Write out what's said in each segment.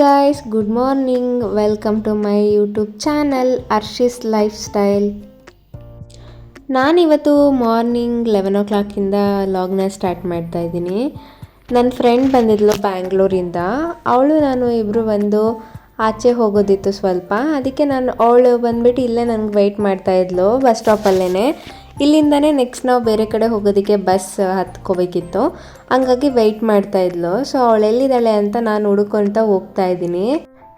Guys good morning welcome to my YouTube channel Arshi's life style ನಾನಿವತ್ತು morning eleven ಓ ಕ್ಲಾಕಿಂದ ಲಾಗ್ನ start ಮಾಡ್ತಾ ಇದ್ದೀನಿ. ನನ್ನ ಫ್ರೆಂಡ್ ಬಂದಿದ್ಲು ಬ್ಯಾಂಗ್ಳೂರಿಂದ ಅವಳು ನಾನು ಇಬ್ಬರು ಬಂದು ಆಚೆ ಹೋಗೋದಿತ್ತು ಸ್ವಲ್ಪ. ಅದಕ್ಕೆ ನಾನು ಅವಳು ಬಂದ್ಬಿಟ್ಟು ಇಲ್ಲೇ ನನಗೆ ವೆಯ್ಟ್ ಮಾಡ್ತಾ ಇದ್ಲು ಬಸ್ ಸ್ಟಾಪಲ್ಲೇ ಇಲ್ಲಿಂದನೇ ನೆಕ್ಸ್ಟ್ ನಾವು ಬೇರೆ ಕಡೆ ಹೋಗೋದಕ್ಕೆ ಬಸ್ ಹತ್ಕೋಬೇಕಿತ್ತು. ಹಂಗಾಗಿ ವೆಯ್ಟ್ ಮಾಡ್ತಾ ಇದ್ಲು. ಸೊ ಅವಳು ಎಲ್ಲಿದ್ದಾಳೆ ಅಂತ ನಾನು ಹುಡುಕೊಂತ ಹೋಗ್ತಾ ಇದ್ದೀನಿ.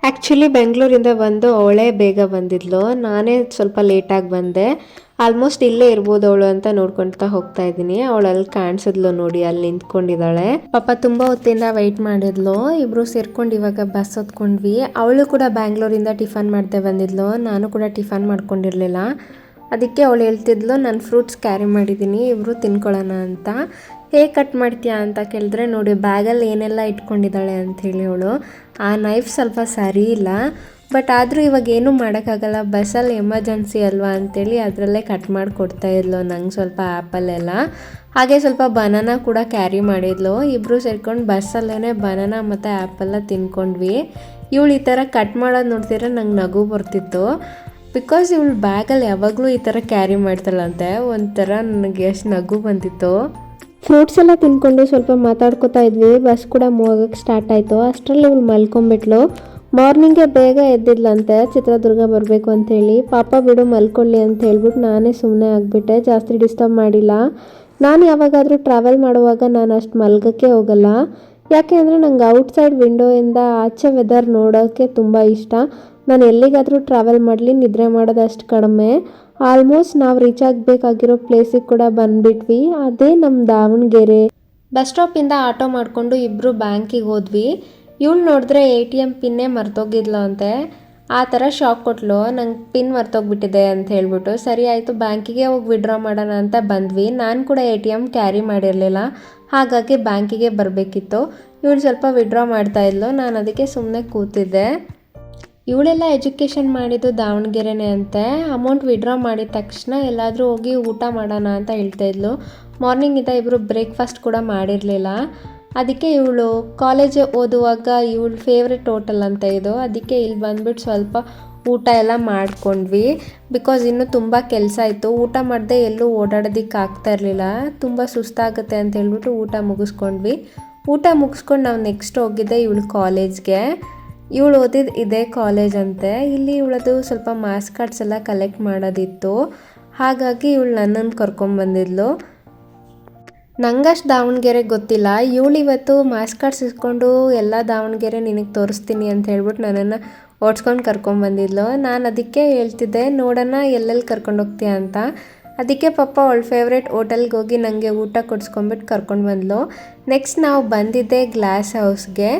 ಆ್ಯಕ್ಚುಲಿ ಬೆಂಗಳೂರಿಂದ ಬಂದು ಅವಳೇ ಬೇಗ ಬಂದಿದ್ಲು. ನಾನೇ ಸ್ವಲ್ಪ ಲೇಟಾಗಿ ಬಂದೆ. ಆಲ್ಮೋಸ್ಟ್ ಇಲ್ಲೇ ಇರ್ಬೋದು ಅವಳು ಅಂತ ನೋಡ್ಕೊಳ್ತಾ ಹೋಗ್ತಾ ಇದ್ದೀನಿ. ಅವಳು ಅಲ್ಲಿ ಕಾಣಿಸಿದ್ಲು ನೋಡಿ, ಅಲ್ಲಿ ನಿಂತ್ಕೊಂಡಿದ್ದಾಳೆ. ಪಾಪ ತುಂಬ ಹೊತ್ತಿಂದ ವೆಯ್ಟ್ ಮಾಡಿದ್ಲು. ಇಬ್ರು ಸೇರ್ಕೊಂಡು ಇವಾಗ ಬಸ್ ಹೊತ್ಕೊಂಡ್ವಿ. ಅವಳು ಕೂಡ ಬ್ಯಾಂಗ್ಳೂರಿಂದ ಟಿಫನ್ ಮಾಡ್ದೆ ಬಂದಿದ್ಲು. ನಾನು ಕೂಡ ಟಿಫನ್ ಮಾಡ್ಕೊಂಡಿರ್ಲಿಲ್ಲ. ಅದಕ್ಕೆ ಅವಳು ಹೇಳ್ತಿದ್ಲು, ನಾನು ಫ್ರೂಟ್ಸ್ ಕ್ಯಾರಿ ಮಾಡಿದ್ದೀನಿ ಇಬ್ಬರು ತಿನ್ಕೊಳ್ಳೋಣ ಅಂತ. ಹೇಗೆ ಕಟ್ ಮಾಡ್ತೀಯಾ ಅಂತ ಕೇಳಿದ್ರೆ, ನೋಡಿ ಬ್ಯಾಗಲ್ಲಿ ಏನೆಲ್ಲ ಇಟ್ಕೊಂಡಿದ್ದಾಳೆ ಅಂಥೇಳಿ ಅವಳು. ಆ ನೈಫ್ ಸ್ವಲ್ಪ ಸರಿ ಇಲ್ಲ ಬಟ್ ಆದರೂ ಇವಾಗ ಏನೂ ಮಾಡೋಕ್ಕಾಗಲ್ಲ, ಬಸ್ಸಲ್ಲಿ ಎಮರ್ಜೆನ್ಸಿ ಅಲ್ವಾ ಅಂಥೇಳಿ ಅದರಲ್ಲೇ ಕಟ್ ಮಾಡಿ ಕೊಡ್ತಾ ಇದ್ಲು, ನಂಗೆ ಸ್ವಲ್ಪ ಆ್ಯಪಲ್ಲೆಲ್ಲ ಹಾಗೆ ಸ್ವಲ್ಪ ಬನಾನ ಕೂಡ ಕ್ಯಾರಿ ಮಾಡಿದ್ಲು. ಇಬ್ಬರು ಸೇರ್ಕೊಂಡು ಬಸ್ಸಲ್ಲೇ ಬನಾನ ಮತ್ತು ಆ್ಯಪಲ್ಲ ತಿನ್ಕೊಂಡ್ವಿ. ಇವಳು ಈ ಥರ ಕಟ್ ಮಾಡೋದು ನೋಡ್ತಿದ್ರೆ ನಂಗೆ ನಗು ಬರ್ತಿತ್ತು. ಬಿಕಾಸ್ ಇವಳು ಬ್ಯಾಗಲ್ಲಿ ಯಾವಾಗಲೂ ಈ ಥರ ಕ್ಯಾರಿ ಮಾಡ್ತಾಳಂತೆ, ಒಂಥರ ನನಗೆ ಎಷ್ಟು ನಗು ಬಂದಿತ್ತು. ಫ್ರೂಟ್ಸ್ ಎಲ್ಲ ತಿನ್ಕೊಂಡು ಸ್ವಲ್ಪ ಮಾತಾಡ್ಕೊತಾ ಇದ್ವಿ ಬಸ್ ಕೂಡ ಮೂವಾಗಕ್ಕೆ ಸ್ಟಾರ್ಟ್ ಆಯಿತು. ಅಷ್ಟರಲ್ಲಿ ಇವಳು ಮಲ್ಕೊಂಬಿಟ್ಲು. ಮಾರ್ನಿಂಗೇ ಬೇಗ ಎದ್ದಿದ್ಲಂತೆ, ಚಿತ್ರದುರ್ಗ ಬರಬೇಕು ಅಂಥೇಳಿ. ಪಾಪ ಬಿಡು ಮಲ್ಕೊಳ್ಳಿ ಅಂತ ಹೇಳ್ಬಿಟ್ಟು ನಾನೇ ಸುಮ್ಮನೆ ಆಗಿಬಿಟ್ಟೆ, ಜಾಸ್ತಿ ಡಿಸ್ಟರ್ಬ್ ಮಾಡಿಲ್ಲ. ನಾನು ಯಾವಾಗಾದರೂ ಟ್ರಾವೆಲ್ ಮಾಡುವಾಗ ನಾನು ಅಷ್ಟು ಮಲ್ಗಕ್ಕೆ ಹೋಗಲ್ಲ. ಯಾಕೆ ಅಂದರೆ ನಂಗೆ ಔಟ್ಸೈಡ್ ವಿಂಡೋಯಿಂದ ಆಚೆ ವೆದರ್ ನೋಡೋಕ್ಕೆ ತುಂಬ ಇಷ್ಟ. ನಾನು ಎಲ್ಲಿಗಾದರೂ ಟ್ರಾವೆಲ್ ಮಾಡಲಿ, ನಿದ್ರೆ ಮಾಡೋದಷ್ಟು ಕಡಿಮೆ. ಆಲ್ಮೋಸ್ಟ್ ನಾವು ರೀಚ್ ಆಗಬೇಕಾಗಿರೋ ಪ್ಲೇಸಿಗೆ ಕೂಡ ಬಂದ್ಬಿಟ್ವಿ. ಅದೇ ನಮ್ಮ ದಾವಣಗೆರೆ. ಬಸ್ ಸ್ಟಾಪಿಂದ ಆಟೋ ಮಾಡಿಕೊಂಡು ಇಬ್ಬರು ಬ್ಯಾಂಕಿಗೆ ಹೋದ್ವಿ. ಇವಳು ನೋಡಿದ್ರೆ ಎ ಟಿ ಎಂ ಪಿನ್ನೇ ಮರ್ತೋಗಿದ್ಲು ಅಂತೆ ಆ ಥರ ಶಾಕ್ ಕೊಟ್ಲು. ನಂಗೆ ಪಿನ್ ಮರ್ತೋಗ್ಬಿಟ್ಟಿದೆ ಅಂತ ಹೇಳ್ಬಿಟ್ಟು, ಸರಿ ಆಯಿತು ಬ್ಯಾಂಕಿಗೆ ಹೋಗಿ ವಿಡ್ರಾ ಮಾಡೋಣ ಅಂತ ಬಂದ್ವಿ. ನಾನು ಕೂಡ ಎ ಟಿ ಎಂ ಕ್ಯಾರಿ ಮಾಡಿರಲಿಲ್ಲ. ಹಾಗಾಗಿ ಬ್ಯಾಂಕಿಗೆ ಬರಬೇಕಿತ್ತು. ಇವಳು ಸ್ವಲ್ಪ ವಿಡ್ರಾ ಮಾಡ್ತಾ ಇದ್ಲು. ನಾನು ಅದಕ್ಕೆ ಸುಮ್ಮನೆ ಕೂತಿದ್ದೆ. ಇವಳೆಲ್ಲ ಎಜುಕೇಷನ್ ಮಾಡಿದ್ದು ದಾವಣಗೆರೆನೇ ಅಂತೆ. ಅಮೌಂಟ್ ವಿಡ್ರಾ ಮಾಡಿದ ತಕ್ಷಣ ಎಲ್ಲಾದರೂ ಹೋಗಿ ಊಟ ಮಾಡೋಣ ಅಂತ ಹೇಳ್ತಾ ಇದ್ಲು. ಮಾರ್ನಿಂಗಿಂದ ಇಬ್ಬರು ಬ್ರೇಕ್ಫಾಸ್ಟ್ ಕೂಡ ಮಾಡಿರಲಿಲ್ಲ. ಅದಕ್ಕೆ ಇವಳು ಕಾಲೇಜ್ ಓದುವಾಗ ಇವಳು ಫೇವ್ರೆಟ್ ಹೋಟೆಲ್ ಅಂತ ಇದು. ಅದಕ್ಕೆ ಇಲ್ಲಿ ಬಂದ್ಬಿಟ್ಟು ಸ್ವಲ್ಪ ಊಟ ಎಲ್ಲ ಮಾಡ್ಕೊಂಡ್ವಿ. ಬಿಕಾಸ್ ಇನ್ನೂ ತುಂಬ ಕೆಲಸ ಇತ್ತು. ಊಟ ಮಾಡದೆ ಎಲ್ಲೂ ಓಡಾಡೋದಕ್ಕೆ ಆಗ್ತಾ ಇರಲಿಲ್ಲ. ತುಂಬ ಸುಸ್ತಾಗುತ್ತೆ ಅಂತ ಹೇಳ್ಬಿಟ್ಟು ಊಟ ಮುಗಿಸ್ಕೊಂಡ್ವಿ. ಊಟ ಮುಗಿಸ್ಕೊಂಡು ನಾವು ನೆಕ್ಸ್ಟ್ ಹೋಗಿದ್ದೆ ಇವಳು ಕಾಲೇಜ್ಗೆ ಇವಳು ಓದಿದ್ದು ಇದೇ ಕಾಲೇಜ್ ಅಂತೆ. ಇಲ್ಲಿ ಇವಳದು ಸ್ವಲ್ಪ ಮಾರ್ಕ್ಸ್ ಕಾರ್ಡ್ಸ್ ಎಲ್ಲ ಕಲೆಕ್ಟ್ ಮಾಡೋದಿತ್ತು. ಹಾಗಾಗಿ ಇವಳು ನನ್ನನ್ನು ಕರ್ಕೊಂಬಂದಿದ್ಲು ನಂಗಷ್ಟು ದಾವಣಗೆರೆ ಗೊತ್ತಿಲ್ಲ. ಇವಳು ಇವತ್ತು ಮಾಸ್ ಕಾರ್ಡ್ಸ್ ಇಸ್ಕೊಂಡು ಎಲ್ಲ ದಾವಣಗೆರೆ ನಿನಗೆ ತೋರಿಸ್ತೀನಿ ಅಂತ ಹೇಳ್ಬಿಟ್ಟು ನನ್ನನ್ನು ಓಡಿಸ್ಕೊಂಡು ಕರ್ಕೊಂಬಂದಿದ್ಲು ನಾನು ಅದಕ್ಕೆ ಹೇಳ್ತಿದ್ದೆ ನೋಡೋಣ ಎಲ್ಲೆಲ್ಲಿ ಕರ್ಕೊಂಡು ಹೋಗ್ತೀಯ ಅಂತ. ಅದಕ್ಕೆ ಪಪ್ಪ ಅವಳ ಫೇವ್ರೇಟ್ ಹೋಟೆಲ್ಗೆ ಹೋಗಿ ನನಗೆ ಊಟ ಕೊಡಿಸ್ಕೊಂಬಿಟ್ಟು ಕರ್ಕೊಂಡು ಬಂದ್ಲು. ನೆಕ್ಸ್ಟ್ ನಾವು ಬಂದಿದ್ದೆ ಗ್ಲಾಸ್ ಹೌಸ್ಗೆ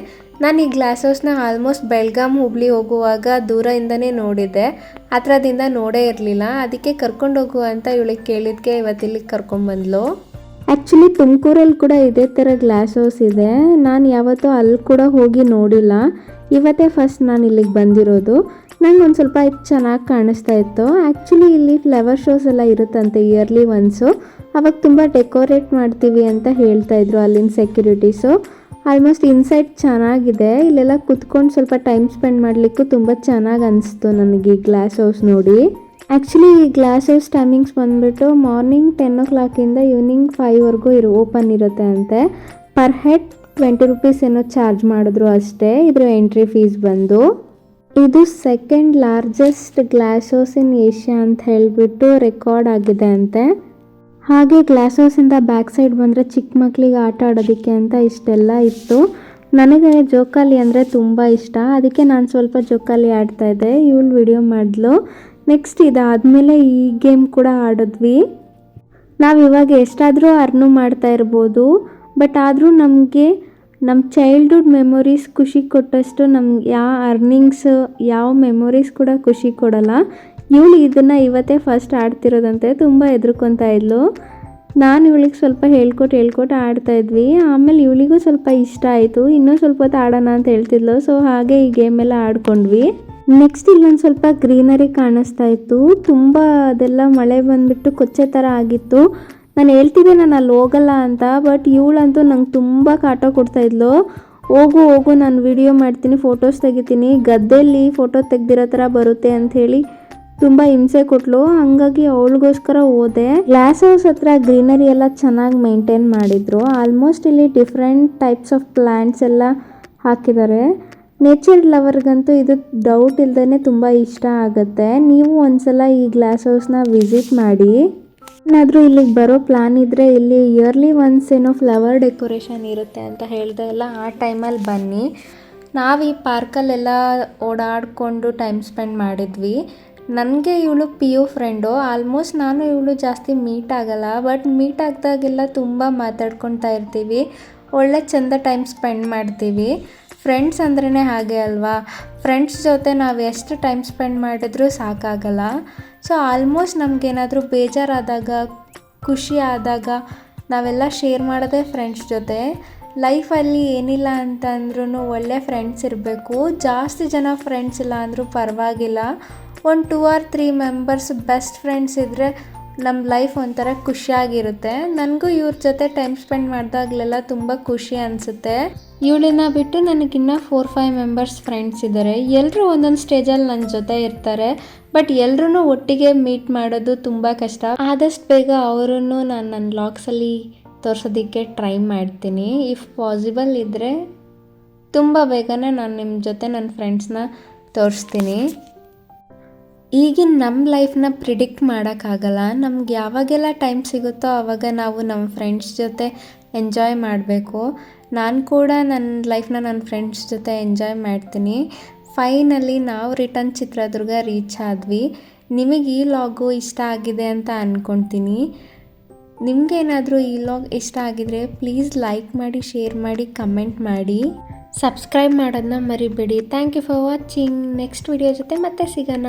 ನಾನು ಈ ಗ್ಲಾಸ್ ಹೌಸ್ನ ಆಲ್ಮೋಸ್ಟ್ ಬೆಳಗಾಂ ಹುಬ್ಳಿ ಹೋಗುವಾಗ ದೂರದಿಂದನೇ ನೋಡಿದ್ದೆ. ಹತ್ರದಿಂದ ನೋಡೇ ಇರಲಿಲ್ಲ. ಅದಕ್ಕೆ ಕರ್ಕೊಂಡು ಹೋಗು ಅಂತ ಇವಳಿಗೆ ಕೇಳಿದ್ಕೆ ಇವತ್ತಿಲ್ಲಿಗೆ ಕರ್ಕೊಂಡ್ಬಂದ್ಲು ಆ್ಯಕ್ಚುಲಿ ತುಮಕೂರಲ್ಲಿ ಕೂಡ ಇದೇ ಥರ ಗ್ಲಾಸ್ ಹೌಸ್ ಇದೆ. ನಾನು ಯಾವತ್ತೂ ಅಲ್ಲಿ ಕೂಡ ಹೋಗಿ ನೋಡಿಲ್ಲ. ಇವತ್ತೇ ಫಸ್ಟ್ ನಾನು ಇಲ್ಲಿಗೆ ಬಂದಿರೋದು. ನಂಗೆ ಒಂದು ಸ್ವಲ್ಪ ಇದು ಚೆನ್ನಾಗಿ ಕಾಣಿಸ್ತಾ ಇತ್ತು. ಆ್ಯಕ್ಚುಲಿ ಇಲ್ಲಿ ಫ್ಲವರ್ ಶೋಸ್ ಎಲ್ಲ ಇರುತ್ತಂತೆ ಇಯರ್ಲಿ ಒನ್ಸು ಅವಾಗ ತುಂಬ ಡೆಕೋರೇಟ್ ಮಾಡ್ತೀವಿ ಅಂತ ಹೇಳ್ತಾ ಇದ್ರು ಅಲ್ಲಿನ ಸೆಕ್ಯೂರಿಟೀಸು ಆಲ್ಮೋಸ್ಟ್ ಇನ್ಸೈಡ್ ಚೆನ್ನಾಗಿದೆ. ಇಲ್ಲೆಲ್ಲ ಕುತ್ಕೊಂಡು ಸ್ವಲ್ಪ ಟೈಮ್ ಸ್ಪೆಂಡ್ ಮಾಡಲಿಕ್ಕೂ ತುಂಬ ಚೆನ್ನಾಗಿ ಅನಿಸ್ತು ನನಗೆ ಈ ಗ್ಲಾಸ್ ಹೌಸ್ ನೋಡಿ. ಆ್ಯಕ್ಚುಲಿ ಈ ಗ್ಲಾಸ್ ಹೌಸ್ ಟೈಮಿಂಗ್ಸ್ ಬಂದುಬಿಟ್ಟು ಮಾರ್ನಿಂಗ್ ಟೆನ್ ಓ ಕ್ಲಾಕಿಂದ ಈವ್ನಿಂಗ್ ಫೈವ್ವರೆಗೂ ಇರು ಓಪನ್ ಇರುತ್ತೆ ಅಂತೆ. ಪರ್ ಹೆಡ್ ಟ್ವೆಂಟಿ ರುಪೀಸ್ ಏನೋ ಚಾರ್ಜ್ ಮಾಡಿದ್ರು ಅಷ್ಟೇ. ಇದ್ರ ಎಂಟ್ರಿ ಫೀಸ್ ಬಂದು. ಇದು second largest glass house in Asia ಅಂತ ಹೇಳಿಬಿಟ್ಟು ರೆಕಾರ್ಡ್ ಆಗಿದೆ ಅಂತೆ. ಹಾಗೆ ಗ್ಲಾಸ್ ಹೌಸಿಂದ ಬ್ಯಾಕ್ ಸೈಡ್ ಬಂದರೆ ಚಿಕ್ಕ ಮಕ್ಕಳಿಗೆ ಆಟ ಆಡೋದಕ್ಕೆ ಅಂತ ಇಷ್ಟೆಲ್ಲ ಇತ್ತು. ನನಗೆ ಜೋಕಾಲಿ ಅಂದರೆ ತುಂಬ ಇಷ್ಟ. ಅದಕ್ಕೆ ನಾನು ಸ್ವಲ್ಪ ಜೋಕಾಲಿ ಆಡ್ತಾ ಇದ್ದೆ. ಇವಳು ವಿಡಿಯೋ ಮಾಡಿದ್ಲು ನೆಕ್ಸ್ಟ್ ಇದಾದಮೇಲೆ ಈ ಗೇಮ್ ಕೂಡ ಆಡಿದ್ವಿ. ನಾವು ಇವಾಗ ಎಷ್ಟಾದರೂ ಅರ್ನು ಮಾಡ್ತಾ ಇರ್ಬೋದು. ಬಟ್ ಆದರೂ ನಮಗೆ ನಮ್ಮ ಚೈಲ್ಡ್ಹುಡ್ ಮೆಮೊರೀಸ್ ಖುಷಿ ಕೊಟ್ಟಷ್ಟು ನಮ್ಗೆ ಯಾವ ಅರ್ನಿಂಗ್ಸ್ ಯಾವ ಮೆಮೊರೀಸ್ ಕೂಡ ಖುಷಿ ಕೊಡಲ್ಲ. ಇವಳು ಇದನ್ನು ಇವತ್ತೇ ಫಸ್ಟ್ ಆಡ್ತಿರೋದಂತೆ ತುಂಬ ಹೆದರ್ಕೊತಾ ಇದ್ಲು. ನಾನು ಇವಳಿಗೆ ಸ್ವಲ್ಪ ಹೇಳ್ಕೊಟ್ಟು ಹೇಳ್ಕೊಟ್ಟು ಆಡ್ತಾ ಇದ್ವಿ. ಆಮೇಲೆ ಇವಳಿಗೂ ಸ್ವಲ್ಪ ಇಷ್ಟ ಆಯಿತು. ಇನ್ನೂ ಸ್ವಲ್ಪ ಹೊತ್ತು ಆಡೋಣ ಅಂತ ಹೇಳ್ತಿದ್ಲು. ಸೊ ಹಾಗೆ ಈ ಗೇಮೆಲ್ಲ ಆಡ್ಕೊಂಡ್ವಿ. ನೆಕ್ಸ್ಟ್ ಇಲ್ಲೊಂದು ಸ್ವಲ್ಪ ಗ್ರೀನರಿ ಕಾಣಿಸ್ತಾ ಇತ್ತು. ತುಂಬ ಅದೆಲ್ಲ ಮಳೆ ಬಂದುಬಿಟ್ಟು ಕೊಚ್ಚೆ ಥರ ಆಗಿತ್ತು. ನಾನು ಹೇಳ್ತಿದ್ದೆ ನಾನು ಅಲ್ಲಿ ಹೋಗಲ್ಲ ಅಂತ ಬಟ್ ಇವಳಂತೂ ನಂಗೆ ತುಂಬ ಕಾಟ ಕೊಡ್ತಾ ಇದ್ಲು. ಹೋಗು ಹೋಗು, ನಾನು ವಿಡಿಯೋ ಮಾಡ್ತೀನಿ ಫೋಟೋಸ್ ತೆಗಿತೀನಿ ಗದ್ದೆಯಲ್ಲಿ ಫೋಟೋ ತೆಗ್ದಿರೋ ಥರ ಬರುತ್ತೆ ಅಂತ ಹೇಳಿ ತುಂಬ ಹಿಂಸೆ ಕೊಟ್ಲು. ಹಂಗಾಗಿ ಅವಳಿಗೋಸ್ಕರ ಹೋದೆ. ಗ್ಲಾಸ್ ಹೌಸ್ ಹತ್ರ ಗ್ರೀನರಿ ಎಲ್ಲ ಚೆನ್ನಾಗಿ ಮೇಂಟೈನ್ ಮಾಡಿದ್ರು. ಆಲ್ಮೋಸ್ಟ್ ಇಲ್ಲಿ ಡಿಫ್ರೆಂಟ್ ಟೈಪ್ಸ್ ಆಫ್ ಪ್ಲಾಂಟ್ಸ್ ಎಲ್ಲ ಹಾಕಿದ್ದಾರೆ. ನೇಚರ್ ಲವರ್ಗಂತೂ ಇದು ಡೌಟ್ ಇಲ್ದೇ ತುಂಬ ಇಷ್ಟ ಆಗುತ್ತೆ. ನೀವು ಒಂದ್ಸಲ ಈ ಗ್ಲಾಸ್ ಹೌಸ್ನ ವಿಸಿಟ್ ಮಾಡಿ. ಏನಾದರೂ ಇಲ್ಲಿಗೆ ಬರೋ ಪ್ಲಾನ್ ಇದ್ದರೆ ಇಲ್ಲಿ ಇಯರ್ಲಿ ಒನ್ಸ್ ಏನೋ ಫ್ಲವರ್ ಡೆಕೋರೇಷನ್ ಇರುತ್ತೆ ಅಂತ ಹೇಳ್ದೆ ಎಲ್ಲ ಆ ಟೈಮಲ್ಲಿ ಬನ್ನಿ. ನಾವು ಈ ಪಾರ್ಕಲ್ಲೆಲ್ಲ ಓಡಾಡಿಕೊಂಡು ಟೈಮ್ ಸ್ಪೆಂಡ್ ಮಾಡಿದ್ವಿ. ನನಗೆ ಇವಳು ಪಿ ಯು ಫ್ರೆಂಡು. ಆಲ್ಮೋಸ್ಟ್ ನಾನು ಇವಳು ಜಾಸ್ತಿ ಮೀಟ್ ಆಗಲ್ಲ. ಬಟ್ ಮೀಟ್ ಆಗ್ದಾಗೆಲ್ಲ ತುಂಬ ಮಾತಾಡ್ಕೊತಾ ಇರ್ತೀವಿ. ಒಳ್ಳೆ ಚೆಂದ ಟೈಮ್ ಸ್ಪೆಂಡ್ ಮಾಡ್ತೀವಿ. ಫ್ರೆಂಡ್ಸ್ ಅಂದ್ರೇ ಹಾಗೆ ಅಲ್ವಾ? ಫ್ರೆಂಡ್ಸ್ ಜೊತೆ ನಾವು ಎಷ್ಟು ಟೈಮ್ ಸ್ಪೆಂಡ್ ಮಾಡಿದ್ರೂ ಸಾಕಾಗಲ್ಲ. ಸೊ, ಆಲ್ಮೋಸ್ಟ್ ನಮಗೇನಾದರೂ ಬೇಜಾರಾದಾಗ, ಖುಷಿ ಆದಾಗ ನಾವೆಲ್ಲ ಶೇರ್ ಮಾಡೋದೇ ಫ್ರೆಂಡ್ಸ್ ಜೊತೆ. ಲೈಫಲ್ಲಿ ಏನಿಲ್ಲ ಅಂತಂದ್ರೂ ಒಳ್ಳೆ ಫ್ರೆಂಡ್ಸ್ ಇರಬೇಕು. ಜಾಸ್ತಿ ಜನ ಫ್ರೆಂಡ್ಸ್ ಇಲ್ಲ ಅಂದರೂ ಪರವಾಗಿಲ್ಲ. ಒಂದು two or three members best friends ಇದ್ದರೆ ನಮ್ಮ ಲೈಫ್ ಒಂಥರ ಖುಷಿಯಾಗಿರುತ್ತೆ. ನನಗೂ ಇವ್ರ ಜೊತೆ ಟೈಮ್ ಸ್ಪೆಂಡ್ ಮಾಡಿದಾಗಲೆಲ್ಲ ತುಂಬ ಖುಷಿ ಅನಿಸುತ್ತೆ. ಇವಳನ್ನ ಬಿಟ್ಟು ನನಗಿನ್ನ ಫೋರ್ ಫೈವ್ ಮೆಂಬರ್ಸ್ ಫ್ರೆಂಡ್ಸ್ ಇದ್ದಾರೆ ಎಲ್ಲರೂ ಒಂದೊಂದು ಸ್ಟೇಜಲ್ಲಿ ನನ್ನ ಜೊತೆ ಇರ್ತಾರೆ. ಬಟ್ ಎಲ್ಲರೂ ಒಟ್ಟಿಗೆ ಮೀಟ್ ಮಾಡೋದು ತುಂಬ ಕಷ್ಟ. ಆದಷ್ಟು ಬೇಗ ಅವರನ್ನು ನಾನು ನನ್ನ ಲಾಗ್ಸಲ್ಲಿ ತೋರಿಸೋದಕ್ಕೆ ಟ್ರೈ ಮಾಡ್ತೀನಿ. ಇಫ್ ಪಾಸಿಬಲ್ ಇದ್ದರೆ ತುಂಬ ಬೇಗನೆ ನಾನು ನಿಮ್ಮ ಜೊತೆ ನನ್ನ ಫ್ರೆಂಡ್ಸ್ನ ತೋರಿಸ್ತೀನಿ. ಈಗಿನ ನಮ್ಮ ಲೈಫ್ನ ಪ್ರಿಡಿಕ್ಟ್ ಮಾಡೋಕ್ಕಾಗಲ್ಲ ನಮ್ಗೆ ಯಾವಾಗೆಲ್ಲ ಟೈಮ್ ಸಿಗುತ್ತೋ ಆವಾಗ ನಾವು ನಮ್ಮ ಫ್ರೆಂಡ್ಸ್ ಜೊತೆ ಎಂಜಾಯ್ ಮಾಡಬೇಕು. ನಾನು ಕೂಡ ನನ್ನ ಲೈಫ್ನ ನನ್ನ ಫ್ರೆಂಡ್ಸ್ ಜೊತೆ ಎಂಜಾಯ್ ಮಾಡ್ತೀನಿ. ಫೈನಲಿ ನಾವು ರಿಟರ್ನ್ ಚಿತ್ರದುರ್ಗ ರೀಚ್ ಆದ್ವಿ. ನಿಮಗೆ ಈ ಲಾಗು ಇಷ್ಟ ಆಗಿದೆ ಅಂತ ಅಂದ್ಕೊಳ್ತೀನಿ ನಿಮಗೇನಾದರೂ ಈ ಲಾಗ್ ಇಷ್ಟ ಆಗಿದ್ರೆ ಪ್ಲೀಸ್ ಲೈಕ್ ಮಾಡಿ ಶೇರ್ ಮಾಡಿ ಕಮೆಂಟ್ ಮಾಡಿ. ಸಬ್ಸ್ಕ್ರೈಬ್ ಮಾಡೋದನ್ನ ಮರಿಬೇಡಿ. Thank you for watching next video ಜೊತೆ ಮತ್ತೆ ಸಿಗೋಣ.